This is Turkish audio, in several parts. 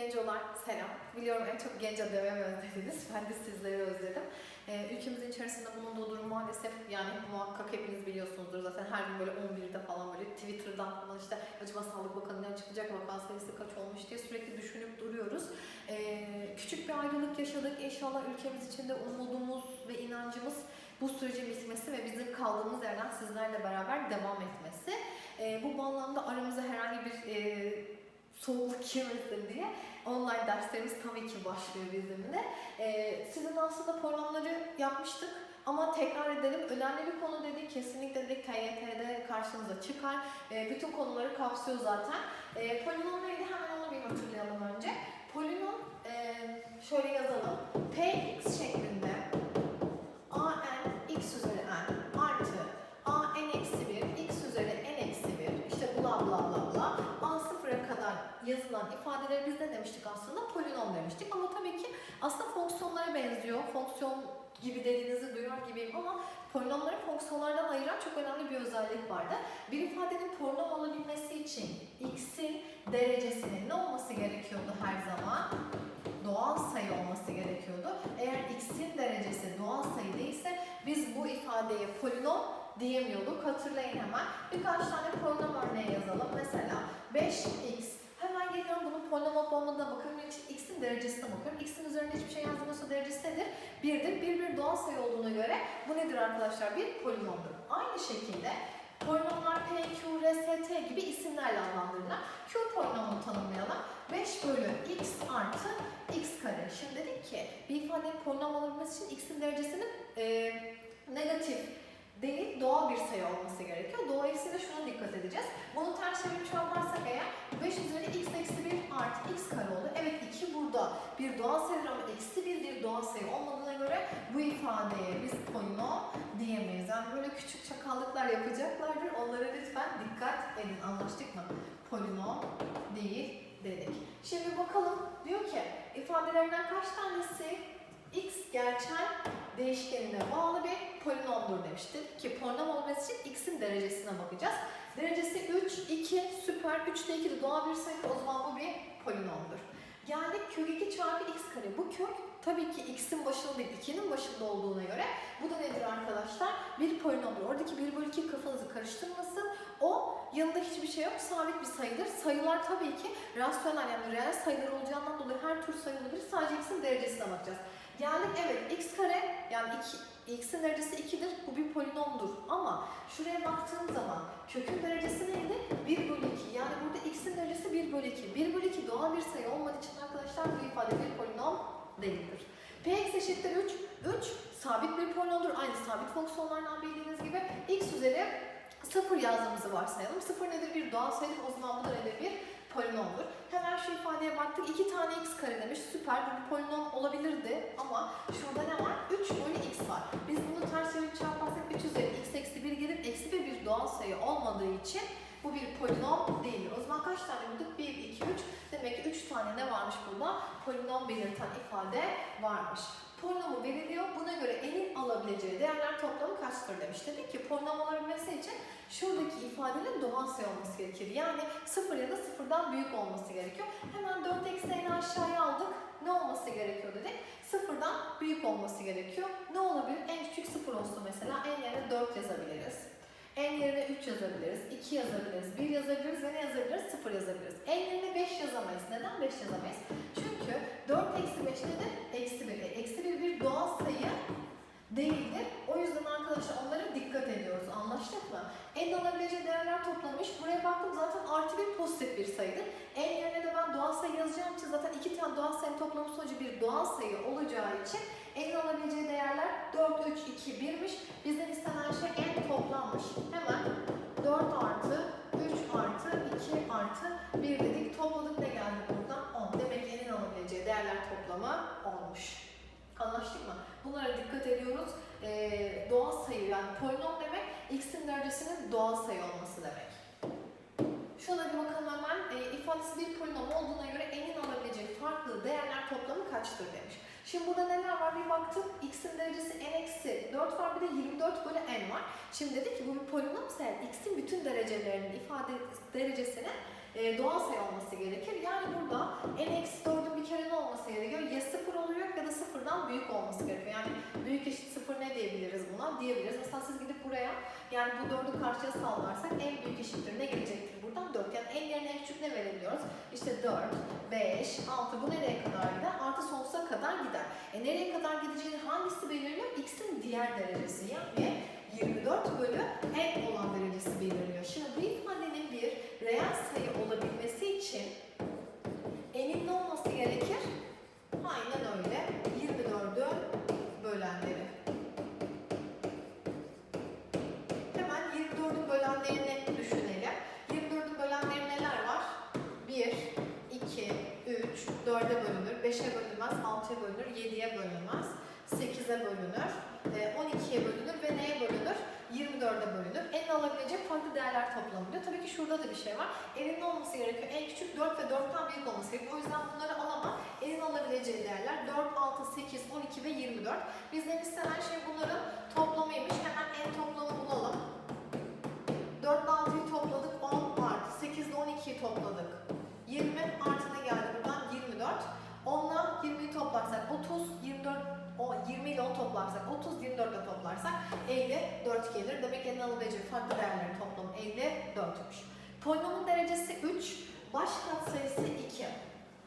Gencolar selam. Biliyorum en çok genç adamı özlediniz. Ben de sizleri özledim. Ee, ülkemizin içerisinde bulunduğu durum maalesef yani muhakkak hepiniz biliyorsunuzdur zaten her gün böyle 11'de falan böyle Twitter'dan falan işte acaba Sağlık Bakanı'ndan çıkacak vaka sayısı kaç olmuş diye sürekli düşünüp duruyoruz. Ee, küçük bir ayrılık yaşadık. İnşallah ülkemiz içinde umudumuz ve inancımız bu sürecin bitmesi ve bizim kaldığımız yerden sizlerle beraber devam etmesi. Ee, bu bağlamda aramıza herhangi bir e, soğukluk girmesin diye online derslerimiz tabii ki başlıyor bizim de. Ee, sizin aslında programları yapmıştık ama tekrar edelim. Önemli bir konu dedik. Kesinlikle dedik TYT'de karşınıza çıkar. Ee, bütün konuları kapsıyor zaten. Ee, polinom neydi? Hemen onu bir hatırlayalım önce. Polinom e, şöyle yazalım. Px şeklinde a n x üzeri yazılan ifadeleri biz ne demiştik aslında? Polinom demiştik ama tabii ki aslında fonksiyonlara benziyor. Fonksiyon gibi dediğinizi duyar gibiyim ama polinomları fonksiyonlardan ayıran çok önemli bir özellik vardı. Bir ifadenin polinom olabilmesi için x'in derecesinin ne olması gerekiyordu her zaman? Doğal sayı olması gerekiyordu. Eğer x'in derecesi doğal sayı değilse biz bu ifadeye polinom diyemiyorduk. Hatırlayın hemen. Birkaç tane polinom örneği yazalım. Mesela 5x. Olup olmadığına bakıyorum. Için x'in derecesine bakıyorum. x'in üzerinde hiçbir şey yazmıyorsa derecesi nedir? 1'dir. Bir bir doğal sayı olduğuna göre bu nedir arkadaşlar? Bir polinomdur. Aynı şekilde polinomlar p, q, r, s, t gibi isimlerle adlandırılır. Q polinomunu tanımlayalım. 5 bölü x artı x kare. Şimdi dedik ki bir ifadenin polinom olabilmesi için x'in derecesinin e, negatif değil doğal bir sayı olması gerekiyor. Dolayısıyla şuna dikkat edeceğiz. Bunu ters çevirip çarparsak eğer 5 üzeri x eksi 1 artı x kare olur. Evet 2 burada bir doğal sayı ama eksi 1 bir doğal sayı olmadığına göre bu ifadeye biz polinom diyemeyiz. Yani böyle küçük çakallıklar yapacaklardır. Onlara lütfen dikkat edin. Anlaştık mı? Polinom değil dedik. Şimdi bakalım diyor ki ifadelerinden kaç tanesi x gerçel değişkenine bağlı bir polinomdur demiştik ki polinom olması için x'in derecesine bakacağız. Derecesi 3, 2, süper 3 ile 2 de doğal bir sayı o zaman bu bir polinomdur. Geldik kök 2 çarpı x kare. Bu kök tabii ki x'in başında değil 2'nin başında olduğuna göre bu da nedir arkadaşlar? Bir polinomdur. Oradaki 1 bölü 2 kafanızı karıştırmasın. O yanında hiçbir şey yok. Sabit bir sayıdır. Sayılar tabii ki rasyonel yani reel sayılar olacağından dolayı her tür sayı olabilir. Sadece x'in derecesine bakacağız. Geldik evet x kare yani 2, x'in derecesi 2'dir. Bu bir polinomdur. Ama şuraya baktığım zaman kökün derecesi neydi? 1 bölü 2. Yani burada x'in derecesi 1 bölü 2. 1 bölü 2 doğal bir sayı olmadığı için arkadaşlar bu ifade bir polinom değildir. Px eşittir 3. 3 sabit bir polinomdur. Aynı sabit fonksiyonlardan bildiğiniz gibi x üzeri 0 yazdığımızı varsayalım. 0 nedir? Bir doğal sayıdır. O zaman bu da nedir? Bir polinomdur. Hemen şu ifadeye baktık. 2 tane x kare demiş. Süper. Bir polinom olabilirdi ama şurada ne var? 3 bölü x var. Biz bunu ters çevirip çarparsak 3 üzeri x eksi 1 gelir. Eksi 1 bir doğal sayı olmadığı için bu bir polinom değildir. O zaman kaç tane bulduk? 1, 2, 3. Demek ki 3 tane ne varmış burada? Polinom belirten ifade varmış. Polinomu veriliyor. Buna göre enin alabileceği değerler toplamı kaçtır demiş. Dedik ki polinom olabilmesi için şuradaki ifadenin doğal olması gerekir. Yani 0 ya da 0'dan büyük olması gerekiyor. Hemen 4 ekseni aşağıya aldık. Ne olması gerekiyor dedik? 0'dan büyük olması gerekiyor. Ne olabilir? En küçük 0 olsun mesela. En yerine 4 yazabiliriz. En yerine 3 yazabiliriz, 2 yazabiliriz, 1 yazabiliriz ve ne yazabiliriz? 0 yazabiliriz. En 5 yazamayız. Neden 5 yazamayız? Çünkü 4 eksi 5 nedir? Eksi 1. E, Eksi 1 bir doğal sayı değildir. O yüzden arkadaşlar onlara dikkat ediyoruz. Anlaştık mı? En alabileceği değerler toplamış. Buraya baktım zaten artı bir pozitif bir sayıdır. En yerine de ben doğal sayı yazacağım için zaten iki tane doğal sayı toplamı sonucu bir doğal sayı olacağı için en alabileceği değerler 4, 3, 2, 1'miş. Bizden istenen şey en toplanmış. Hemen 4 artı 3 artı 2 artı 1 dedik. Topladık ne geldi buradan? 10. Demek ki en alabileceği toplamı olmuş. Anlaştık mı? Bunlara dikkat ediyoruz. Ee, doğal sayı yani polinom demek x'in derecesinin doğal sayı olması demek. Şuna bir bakalım hemen. E, ifadesi bir polinom olduğuna göre n'in alabileceği farklı değerler toplamı kaçtır demiş. Şimdi burada neler var bir baktık. x'in derecesi n eksi 4 var bir de 24 bölü n var. Şimdi dedik ki bu bir polinomsa x'in bütün derecelerinin ifade derecesinin e, doğal sayı olması gerekir. Yani burada n eksi 4 sıfırdan büyük olması gerekiyor. Yani büyük eşit sıfır ne diyebiliriz buna? Diyebiliriz. Mesela siz gidip buraya yani bu dördü karşıya sallarsak en büyük eşittir ne gelecektir buradan? 4. Yani en yerine en küçük ne verebiliyoruz? İşte 4, 5, 6 bu nereye kadar gider? Artı sonsuza kadar gider. E nereye kadar gideceğini hangisi belirliyor? X'in diğer derecesi yani 24 bölü en olan derecesi belirliyor. Şimdi bu ifadenin bir reel sayı olabilmesi için ne olması gerekir? Aynen öyle. Bölünmez, 6'ya bölünür, 7'ye bölünmez, 8'e bölünür, e, 12'ye bölünür ve neye bölünür? 24'e bölünür. En alabilecek farklı değerler toplamı diyor. Tabii ki şurada da bir şey var. N'in ne olması gerekiyor? En küçük 4 ve 4'ten büyük olması gerekiyor. O yüzden bunları alamam. N'in alabileceği değerler 4, 6, 8, 12 ve 24. Bizden istenen şey bunların toplamıymış. Hemen en toplamı bulalım. 4 ile 6'yı topladık 10 artı 8 ile 12'yi topladık. 20 artı? 24. 10 ile 20'yi toplarsak 30, 24, o 20 ile 10 toplarsak 30, 24 ile toplarsak 54 gelir. Demek ki en alabileceği farklı değerlerin toplamı 54'müş. Polinomun derecesi 3, baş katsayısı 2.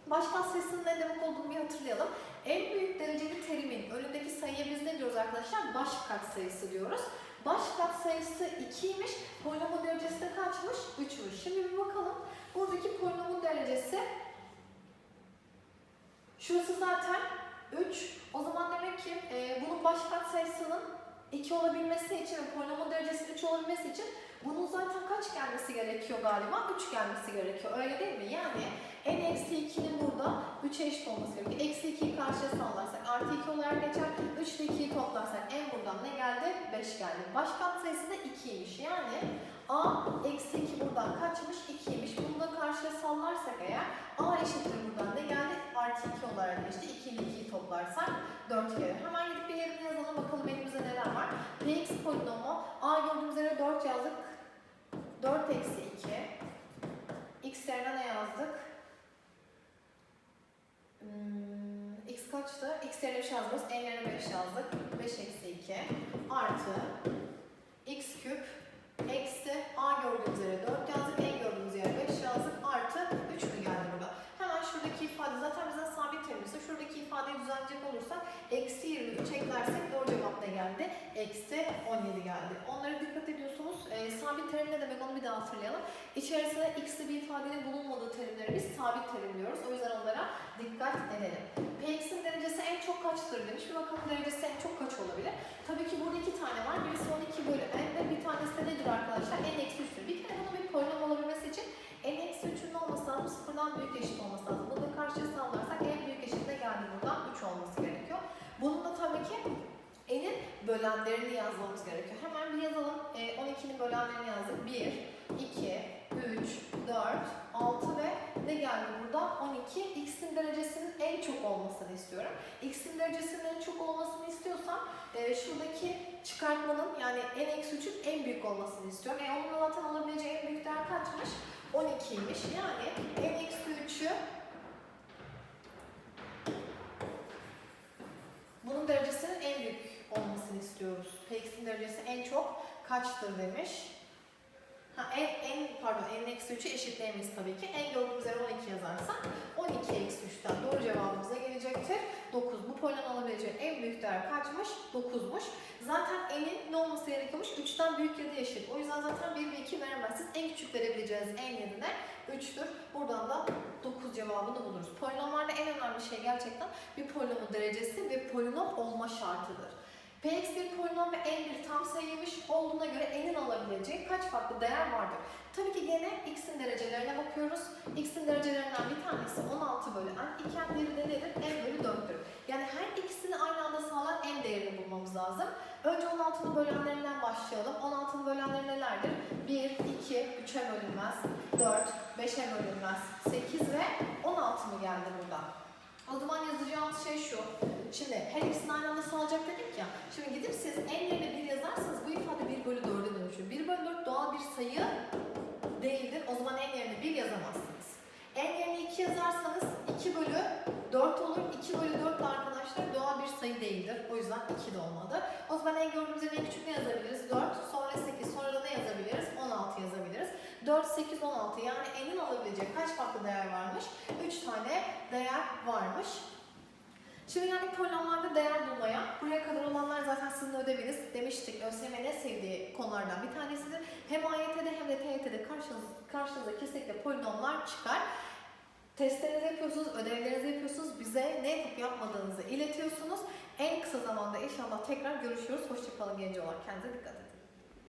Baş katsayısının ne demek olduğunu bir hatırlayalım. En büyük dereceli terimin önündeki sayıya biz ne diyoruz arkadaşlar? Baş katsayısı diyoruz. Baş katsayısı 2'ymiş. Polinomun derecesi de kaçmış? 3'müş. Şimdi bir bakalım. Buradaki polinomun derecesi şurası zaten 3. O zaman demek ki e, bunun baş katsayısının 2 olabilmesi için ve polinomun derecesinin 3 olabilmesi için bunun zaten kaç gelmesi gerekiyor galiba? 3 gelmesi gerekiyor. Öyle değil mi? Yani n eksi 2'nin burada 3'e eşit olması gerekiyor. Eksi 2'yi karşıya sallarsak artı 2 olarak geçer. 3 ile 2'yi toplarsak en buradan ne geldi? 5 geldi. Baş katsayısı da 2'ymiş. Yani a eksi 2 buradan kaçmış? 2'ymiş. Bunu da karşıya sallarsak eğer a eşittir buradan ne geldi? Artı 2 olarak geçti. 2 ile 2'yi toplarsak 4 gelir. Hemen gidip bir yerine yazalım bakalım elimizde neler var. px polinomu a gördüğümüz yere 4 yazdık. 4 eksi 2. x yerine ne yazdık? Hmm, x kaçtı? x yerine bir şey yazmıyoruz. n yerine 5 yazdık. 5 eksi 2 artı x küp eksi a gördüğümüz yere 4 yazdık. n gördüğümüz yere 5 yazdık. Artı 3 mü geldi burada? Hemen şuradaki ifade zaten bizden sabit terimse şuradaki ifadeyi düzenleyecek olursak eksi 23 eklersek doğru cevap ne geldi? Eksi 17 geldi. Onlara dikkat ediyorsunuz. Ee, sabit terim ne demek onu bir daha hatırlayalım. İçerisinde x'li bir ifadenin bulunmadığı terimleri biz sabit terim diyoruz. O yüzden onlara dikkat edelim. Px'in derecesi en çok kaçtır demiş. Bir bakalım derecesi en çok kaç olabilir? Tabii ki burada iki tane var. Birisi 12 bölü n ve bir tanesi de nedir arkadaşlar? n eksi 3'tür. Bir kere bunun bir polinom olabilmesi için n eksi 3'ün ne olması lazım? Sıfırdan büyük eşit olması lazım. Bunu da karşıya sallarsak en büyük eşit de geldi buradan 3 olması gerekiyor. Bunun da tabii ki n'in bölenlerini yazmamız gerekiyor. Bir yazalım. E, 12'nin bölenlerini yazdık. 1, 2, 3, 4, 6 ve ne geldi burada? 12. X'in derecesinin en çok olmasını istiyorum. X'in derecesinin en çok olmasını istiyorsam e, şuradaki çıkartmanın yani n eksi 3'ün en büyük olmasını istiyorum. E onun zaten alabileceği en büyük değer kaçmış? 12'ymiş. Yani n eksi 3'ü bunun derecesinin en büyük olmasını istiyoruz. Px'in derecesi en çok kaçtır demiş. Ha, en, en pardon n eksi 3'ü eşitleyemeyiz tabii ki. En gördüğümüz üzere 12 yazarsak 12 eksi 3'ten doğru cevabımıza gelecektir. 9. Bu polinom alabileceği en büyük değer kaçmış? 9'muş. Zaten n'in ne olması gerekiyormuş? 3'ten büyük ya da eşit. O yüzden zaten 1 ve 2 veremezsiniz. En küçük verebileceğiniz en yerine 3'tür. Buradan da 9 cevabını buluruz. Polinomlarda en önemli şey gerçekten bir polinomun derecesi ve polinom olma şartıdır. Px bir polinom ve n bir tam sayıymış olduğuna göre n'in alabileceği kaç farklı değer vardır? Tabii ki gene x'in derecelerine bakıyoruz. x'in derecelerinden bir tanesi 16 bölü n, iken diğeri de nedir? n bölü 4'tür. Yani her ikisini aynı anda sağlayan n değerini bulmamız lazım. Önce 16'nın bölenlerinden başlayalım. 16'nın bölenleri nelerdir? 1, 2, 3'e bölünmez, 4, 5'e bölünmez, 8 ve 16 mı geldi buradan? O zaman yazacağımız şey şu. Şimdi her ikisini aynı anda sağlayacak dedik ya. Şimdi gidip siz n yerine 1 yazarsanız bu ifade 1 bölü 4'e dönüşür. 1 bölü 4 doğal bir sayı değildir. O zaman n yerine 1 yazamazsınız. n yerine 2 yazarsanız 2 bölü 4 olur. 2 bölü 4 de arkadaşlar doğal bir değildir. O yüzden 2 de olmadı. O zaman en gördüğümüz en küçük ne yazabiliriz? 4, sonra 8, sonra da ne yazabiliriz? 16 yazabiliriz. 4, 8, 16 yani n'in alabileceği kaç farklı değer varmış? 3 tane değer varmış. Şimdi yani polinomlarda değer bulmaya, buraya kadar olanlar zaten sizin ödeviniz demiştik. ÖSYM ne sevdiği konulardan bir tanesidir. Hem AYT'de hem de TYT'de karşınız, karşınıza kesinlikle polinomlar çıkar. Testlerinizi yapıyorsunuz, ödevlerinizi yapıyorsunuz. Bize ne yapıp yapmadığınızı iletiyorsunuz. En kısa zamanda inşallah tekrar görüşüyoruz. Hoşçakalın genç olan. Kendinize dikkat edin.